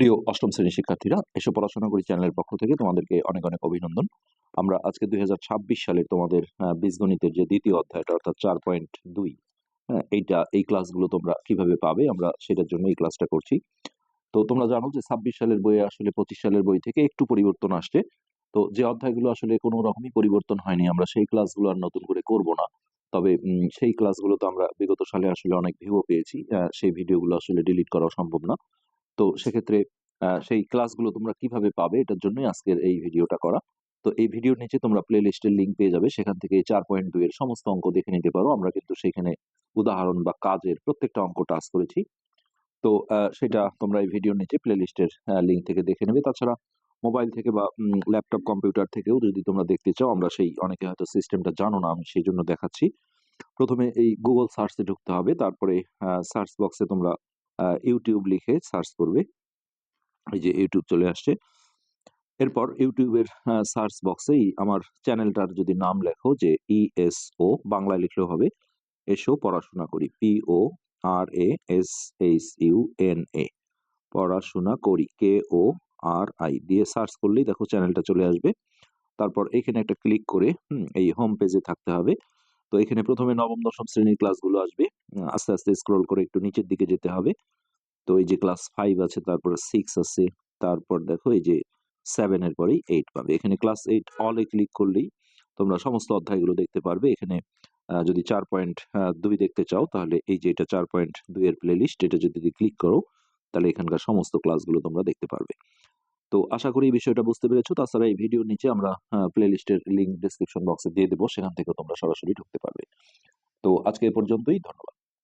প্রিয় অষ্টম শ্রেণির শিক্ষার্থীরা এসব পড়াশোনা করি চ্যানেলের পক্ষ থেকে তোমাদেরকে অনেক অনেক অভিনন্দন। আমরা আজকে দুই সালের তোমাদের বীজগণিতের যে দ্বিতীয় অধ্যায়টা, অর্থাৎ চার পয়েন্ট দুই হ্যাঁ এইটা, এই ক্লাসগুলো তোমরা কীভাবে পাবে, আমরা সেটার জন্য এই ক্লাসটা করছি। তো তোমরা জানো যে ছাব্বিশ সালের বইয়ে আসলে পঁচিশ সালের বই থেকে একটু পরিবর্তন আসছে। তো যে অধ্যায়গুলো আসলে কোনো রকমই পরিবর্তন হয়নি, আমরা সেই ক্লাসগুলো আর নতুন করে করব না। তবে সেই ক্লাসগুলো তো আমরা বিগত সালে আসলে অনেক ভিউ পেয়েছি সেই ভিডিওগুলো আসলে ডিলিট করা সম্ভব না। তো সেক্ষেত্রে সেই ক্লাসগুলো তোমরা কীভাবে পাবে এটার জন্যই আজকের এই ভিডিওটা করা। তো এই ভিডিওর নিচে তোমরা প্লে লিস্টের লিঙ্ক পেয়ে যাবে। সেখান থেকে চার পয়েন্ট দুই এর সমস্ত অঙ্ক দেখে নিতে পারো। আমরা কিন্তু সেখানে উদাহরণ বা কাজের প্রত্যেকটা অঙ্ক টাচ করেছি। তো সেটা তোমরা এই ভিডিওর নিচে প্লে লিস্টের লিঙ্ক থেকে দেখে নেবে। তাছাড়া মোবাইল থেকে বা ল্যাপটপ কম্পিউটার থেকেও যদি তোমরা দেখতে চাও, আমরা সেই অনেকে হয়তো সিস্টেমটা জানো না, আমি সেই জন্য দেখাচ্ছি। প্রথমে এই গুগল সার্চে ঢুকতে হবে। তারপরে সার্চ বক্সে তোমরা ইউটিউব লিখে সার্চ করবে। এই যে ইউটিউব চলে আসছে। এরপর ইউটিউবের সার্চ বক্সেই আমার চ্যানেলটার যদি নাম লেখো যে ইএসও বাংলায় লিখলেও হবে। এসো পড়াশোনা করি। P O R A S H U N A পড়াশোনা করি। কে ও আর আই দিয়ে সার্চ করলেই দেখো চ্যানেলটা চলে আসবে। তারপর এখানে একটা ক্লিক করে এই হোম পেজে থাকতে হবে। তো এখানে প্রথমে নবম, দশম শ্রেণির ক্লাসগুলো আসবে। আস্তে আস্তে স্ক্রল করে একটু নিচের দিকে যেতে হবে। তো এই যে ক্লাস ফাইভ আছে, তারপর সিক্স আছে, তারপর দেখো এই যে সেভেনের পরেই এইট পাবে। এখানে ক্লাস এইট অলে ক্লিক করলেই তোমরা সমস্ত অধ্যায়গুলো দেখতে পারবে। এখানে যদি চার পয়েন্ট দুই দেখতে চাও, তাহলে এই যে এটা চার পয়েন্ট দুই এর প্লে লিস্ট এটা যদি ক্লিক করো, তাহলে এখানকার সমস্ত ক্লাসগুলো তোমরা দেখতে পারবে। তো আশা করি এই বিষয়টা বুঝতে পেরেছ। তাছাড়া এই ভিডিওর নিচে আমরা প্লে লিস্টের লিঙ্ক ডিসক্রিপশন বক্সে দিয়ে দেবো। সেখান থেকে তোমরা সরাসরি ঢুকতে পারবে। তো আজকে এ পর্যন্তই। ধন্যবাদ।